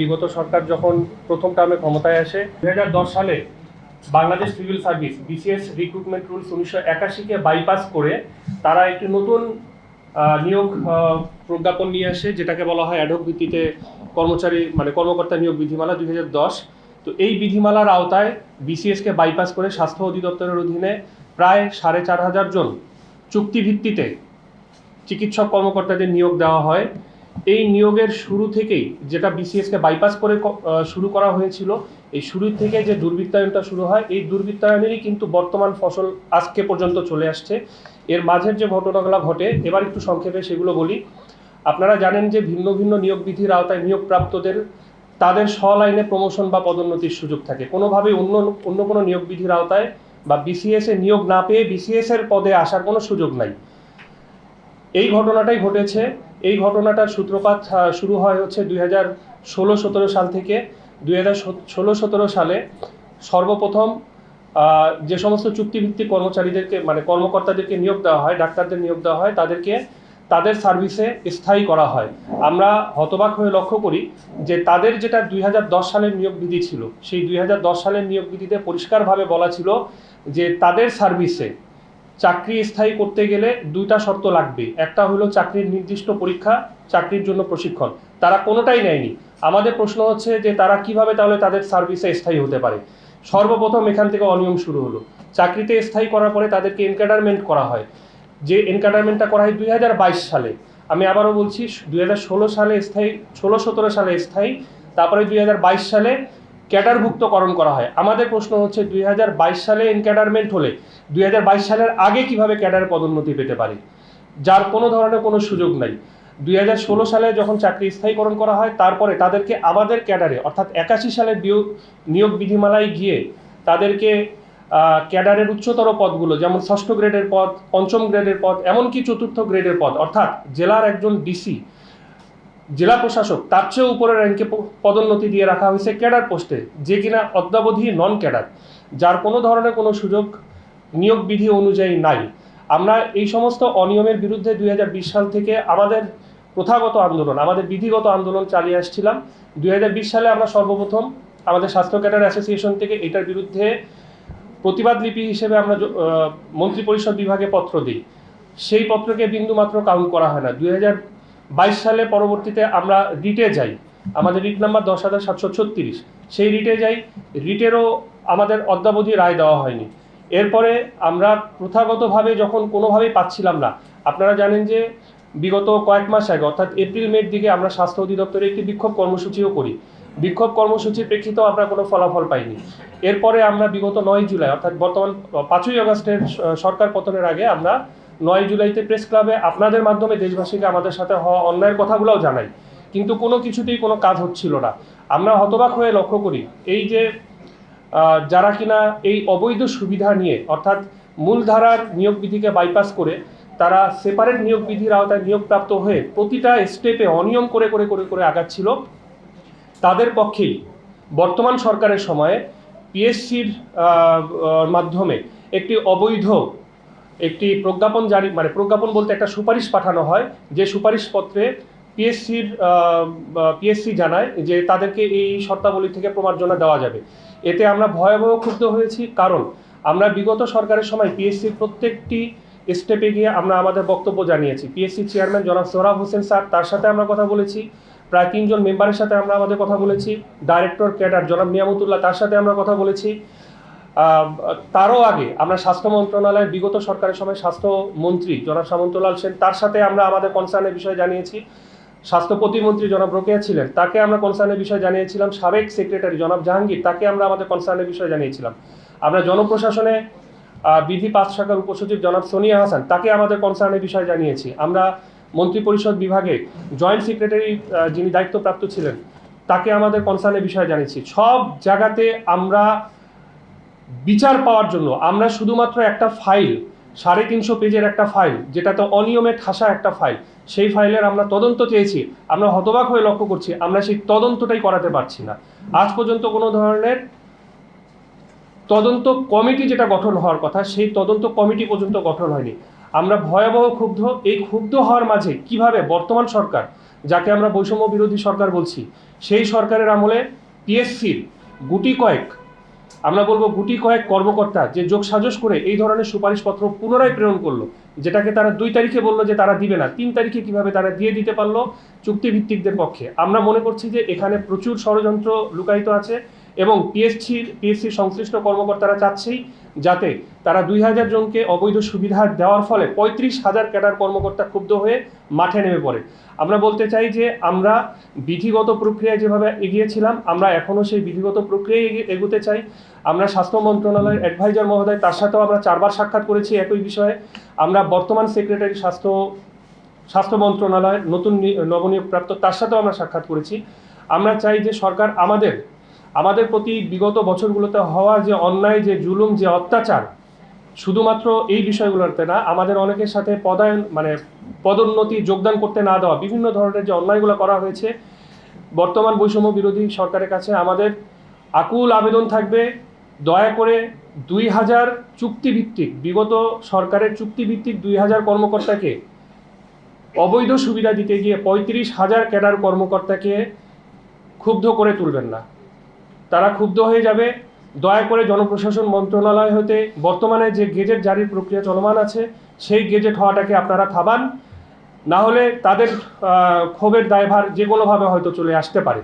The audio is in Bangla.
বিগত সরকার যখন প্রথম টার্মে ক্ষমতায় আসে দুহাজার দশ সালে Bangladesh civil service BCS recruitment rules উনিশশো একাশিকে বাইপাস করে তারা একটি নতুন নিয়োগ প্রজ্ঞাপন নিয়ে আসে, যেটাকে বলা হয় অ্যাডক ভিত্তিতে কর্মচারী মানে কর্মকর্তা নিয়োগ বিধিমালা দুই হাজার দশ। তো এই বিধিমালার আওতায় বিসিএসকে বাইপাস করে স্বাস্থ্য অধিদপ্তরের অধীনে প্রায় সাড়ে চার হাজার জন চুক্তিভিত্তিতে চিকিৎসক কর্মকর্তাদের নিয়োগ দেওয়া হয়। এই নিয়োগের শুরু থেকেই যেটা বিসিএসকে বাইপাস করে শুরু করা হয়েছিল, এই শুরু থেকে যে দুর্বৃত্তায়নটা শুরু হয়, এই দুর্বৃত্তায়নেরই কিন্তু বর্তমান ফসল আজকে পর্যন্ত চলে আসছে। এর মাঝের যে ঘটনাগুলো ঘটে, এবার একটু সংক্ষেপে সেগুলো বলি। আপনারা জানেন যে ভিন্ন ভিন্ন নিয়োগ বিধির আওতায় নিয়োগপ্রাপ্তদের, তাদের স্বলাইনে প্রমোশন বা পদোন্নতির সুযোগ থাকে। কোনোভাবেই অন্য অন্য কোনো নিয়োগ বিধির আওতায় বা বিসিএস এ নিয়োগ না পেয়ে বিসিএস এর পদে আসার কোনো সুযোগ নাই। এই ঘটনাটাই ঘটেছে। এই ঘটনাটার সূত্রপাত শুরু হয় হচ্ছে দুই হাজার ষোলো, সতেরো সাল থেকে। দুই হাজার ষোলো, সতেরো সালে সর্বপ্রথম যে সমস্ত চুক্তিভিত্তিক কর্মচারীদেরকে মানে কর্মকর্তাদেরকে নিয়োগ দেওয়া হয়, ডাক্তারদের নিয়োগ দেওয়া হয়, তাদেরকে তাদের সার্ভিসে স্থায়ী করা হয়। আমরা হতবাক হয়ে লক্ষ্য করি যে তাদের যেটা দুই হাজার দশ সালের নিয়োগ বিধি ছিল, সেই দুই হাজার দশ সালের নিয়োগ বিধিতে পরিষ্কারভাবে বলা ছিল যে তাদের সার্ভিসে চাকরি স্থায়ী করতে গেলে দুইটা শর্ত লাগবে। একটা হলো চাকরির নির্দিষ্ট পরীক্ষা, চাকরির জন্য প্রশিক্ষণ। তারা কোনোটাই নেয়নি। আমাদের প্রশ্ন হচ্ছে যে তারা কীভাবে তাহলে তাদের সার্ভিসে স্থায়ী হতে পারে? সর্বপ্রথম এখান থেকে অনিয়ম শুরু হলো। চাকরিতে স্থায়ী করার পরে তাদেরকে এনকাডারমেন্ট করা হয়। যে এনকাডারমেন্টটা করা হয় দুই হাজার বাইশ সালে। আমি আবারও বলছি, দুই হাজার ষোলো সালে স্থায়ী, ষোলো সতেরো সালে স্থায়ী, তারপরে দুই হাজার বাইশ সালে ক্যাডারভুক্তকরণ করা হয়। আমাদের প্রশ্ন হচ্ছে, দুই হাজার বাইশ সালে এনক্যাডারমেন্ট হলে দুই হাজার বাইশ সালের আগে কীভাবে ক্যাডার পদোন্নতি পেতে পারে? যার কোনো ধরনের কোনো সুযোগ নাই। দুই হাজার ষোলো সালে যখন চাকরি স্থায়ীকরণ করা হয়, তারপরে তাদেরকে আমাদের ক্যাডারে, অর্থাৎ একাশি সালে নিয়োগ নিয়োগ বিধিমালায় গিয়ে তাদেরকে ক্যাডারের উচ্চতর পদগুলো, যেমন ষষ্ঠ গ্রেডের পদ, পঞ্চম গ্রেডের পদ, এমনকি চতুর্থ গ্রেডের পদ, অর্থাৎ জেলার একজন ডিসি জেলা প্রশাসক তার চেয়েও উপরে র্যাঙ্কে পদোন্নতি দিয়ে রাখা হয়েছে ক্যাডার পোস্টে যে কিনা অদ্যাবধি নন ক্যাডার যার কোনো ধরনের কোনো সুযোগ নিয়োগ বিধি অনুযায়ী নাই। আমরা এই সমস্ত অনিয়মের বিরুদ্ধে দুই সাল থেকে আমাদের প্রথাগত আন্দোলন আমাদের বিধিগত আন্দোলন চালিয়ে আসছিলাম। দুই হাজার বিশ সালে আমরা সর্বপ্রথম আমাদের স্বাস্থ্য ক্যাডার অ্যাসোসিয়েশন থেকে এটার বিরুদ্ধে প্রতিবাদ লিপি হিসেবে আমরা জ- আহ, মন্ত্রী পরিষদ বিভাগে পত্র দিই। সেই পত্রকে বিন্দুমাত্র কাউন্ট করা হয় না। দুই বাইশ সালে পরবর্তীতে আমরা রিটে যাই। আমাদের রিট নাম্বার দশ হাজার সাতশো ছত্রিশ। সেই রিটে যাই। রিটেরও আমাদের অদ্যাবধি রায় দেওয়া হয়নি। এরপরে আমরা প্রথাগতভাবে যখন কোনোভাবেই পাচ্ছিলাম না, আপনারা জানেন যে বিগত কয়েক মাস আগে, অর্থাৎ এপ্রিল মের দিকে আমরা স্বাস্থ্য অধিদপ্তরে একটি বিক্ষোভ কর্মসূচিও করি। বিক্ষোভ কর্মসূচির প্রেক্ষিতেও আমরা কোনো ফলাফল পাইনি। এরপরে আমরা বিগত নয় জুলাই, অর্থাৎ বর্তমান পাঁচই আগস্টের সরকার পতনের আগে আমরা নয় জুলাইতে প্রেস ক্লাবে আপনাদের মাধ্যমে দেশবাসীকে আমাদের সাথে হওয়া অন্যায়ের কথাগুলোও জানাই। কিন্তু কোনো কিছুতেই কোনো কাজ হচ্ছিল না। আমরা হতবাক হয়ে লক্ষ্য করি, এই যে যারা কিনা এই অবৈধ সুবিধা নিয়ে, অর্থাৎ মূলধারার নিয়োগ বিধিকে বাইপাস করে, তারা সেপারেট নিয়োগ বিধির আওতায় নিয়োগপ্রাপ্ত হয়ে প্রতিটা স্টেপে অনিয়ম করে করে করে করে আগাচ্ছিল। তাদের পক্ষেই বর্তমান সরকারের সময়ে পিএসসির মাধ্যমে একটি অবৈধ একটি প্রজ্ঞাপন জারি মানে প্রজ্ঞাপন বলতে একটা সুপারিশ পাঠানো হয়, যে সুপারিশপত্রে পিএসসির পিএসসি জানায় যে তাদেরকে এই শর্তাবলী থেকে প্রমার্জনা দেওয়া যাবে। এতে আমরা ভয়াবহ ক্ষুব্ধ হয়েছি, কারণ আমরা বিগত সরকারের সময় পিএসসির প্রত্যেকটি স্টেপে গিয়ে আমরা আমাদের বক্তব্য জানিয়েছি। পিএসসি চেয়ারম্যান জনাব সোহরাব হোসেন স্যার, তার সাথে আমরা কথা বলেছি। প্রায় তিনজন মেম্বারের সাথে আমরা আমাদের কথা বলেছি। ডাইরেক্টর, ক্যাডার জনাব নিয়ামতুল্লাহ তার সাথে আমরা কথা বলেছি। তারও আগে আমরা স্বাস্থ্য মন্ত্রণালয়ের বিগত সরকারের সময় স্বাস্থ্যমন্ত্রী জনাব সামন্তলাল সেন, তার সাথে আমরা আমাদের কনসার্নের বিষয়ে জানিয়েছি। স্বাস্থ্য প্রতিমন্ত্রী জনাব রোকেয়া ছিলেন, তাকে আমরা কনসার্নের বিষয়ে জানিয়েছিলাম। সাবেক সেক্রেটারি জনাব জাহাঙ্গীর, তাকে আমরা আমাদের কনসার্নের বিষয়ে জানিয়েছিলাম। আমরা জনপ্রশাসনে বিধি পাঁচ শাখার উপসচিব জনাব সোনিয়া হাসান, তাকে আমাদের কনসার্নের বিষয়ে জানিয়েছি। আমরা মন্ত্রিপরিষদ বিভাগে জয়েন্ট সেক্রেটারি যিনি দায়িত্বপ্রাপ্ত ছিলেন, তাকে আমাদের কনসার্নের বিষয়ে জানিয়েছি। সব জায়গাতে আমরা বিচার পাওয়ার জন্য। আমরা শুধুমাত্র একটা ফাইল সাড়ে তিনশো পেজের একটা ফাইল যেটা তো অনিয়মে ঠাসা একটা ফাইল সেই ফাইলের আমরা তদন্ত চেয়েছি। আমরা হতবাক হয়ে লক্ষ্য করছি, আমরা সেই তদন্তটাই করাতে পারছি না। আজ পর্যন্ত কোনো ধরনের তদন্ত কমিটি যেটা গঠন হওয়ার কথা, সেই তদন্ত কমিটি পর্যন্ত গঠন হয়নি। আমরা ভয়াবহ ক্ষুব্ধ। এই ক্ষুব্ধ হওয়ার মাঝে কীভাবে বর্তমান সরকার, যাকে আমরা বৈষম্য বিরোধী সরকার বলছি, সেই সরকারের আমলে পিএসসির গুটি কয়েক আমরা বলব গুটি কয়েক কর্মকর্তা যে যোগ সাজস করে এই ধরনের সুপারিশপত্র পুনরায় প্রেরণ করল, যেটাকে তারা দুই তারিখে বলল যে তারা দিবে না, তিন তারিখে কীভাবে তারা দিয়ে দিতে পারল চুক্তিভিত্তিকদের পক্ষে। আমরা মনে করছি যে এখানে প্রচুর ষড়যন্ত্র লুকায়িত আছে এবং পিএসসির পিএসসির সংশ্লিষ্ট কর্মকর্তারা চাচ্ছেই যাতে তারা দুই হাজার জনকে অবৈধ সুবিধা দেওয়ার ফলে পঁয়ত্রিশ হাজার ক্যাডার কর্মকর্তা ক্ষুব্ধ হয়ে মাঠে নেমে পড়ে। আমরা বলতে চাই যে আমরা বিধিগত প্রক্রিয়ায় যেভাবে এগিয়েছিলাম, আমরা এখনও সেই বিধিগত প্রক্রিয়ায় এগোতে চাই। আমরা স্বাস্থ্য মন্ত্রণালয়ের অ্যাডভাইজার মহোদয়, তার সাথেও আমরা চারবার সাক্ষাৎ করেছি একই বিষয়ে। আমরা বর্তমান সেক্রেটারি স্বাস্থ্য স্বাস্থ্য মন্ত্রণালয়, নতুন নবনিয়োগপ্রাপ্ত, তার সাথেও আমরা সাক্ষাৎ করেছি। আমরা চাই যে সরকার আমাদের আমাদের প্রতি বিগত বছরগুলোতে হওয়া যে অন্যায়, যে জুলুম, যে অত্যাচার, শুধুমাত্র এই বিষয়গুলোতে না, আমাদের অনেকের সাথে পদায়ন মানে পদোন্নতি, যোগদান করতে না দেওয়া, বিভিন্ন ধরনের যে অন্যায়গুলো করা হয়েছে, বর্তমান বৈষম্য বিরোধী সরকারের কাছে আমাদের আকুল আবেদন থাকবে, দয়া করে দুই হাজার চুক্তিভিত্তিক, বিগত সরকারের চুক্তিভিত্তিক দুই হাজার কর্মকর্তাকে অবৈধ সুবিধা দিতে গিয়ে পঁয়ত্রিশ হাজার ক্যাডার কর্মকর্তাকে ক্ষুব্ধ করে তুলবেন না। তারা ক্ষুব্ধ হয়ে যাবে। দয়া করে জনপ্রশাসন মন্ত্রণালয় হতে বর্তমানে যে গেজেট জারির প্রক্রিয়া চলমান আছে, সেই গেজেট হওয়াটাকে আপনারা থামান না হলে তাদের ক্ষোভের দায়ভার যে কোনোভাবে হয়তো চলে আসতে পারে।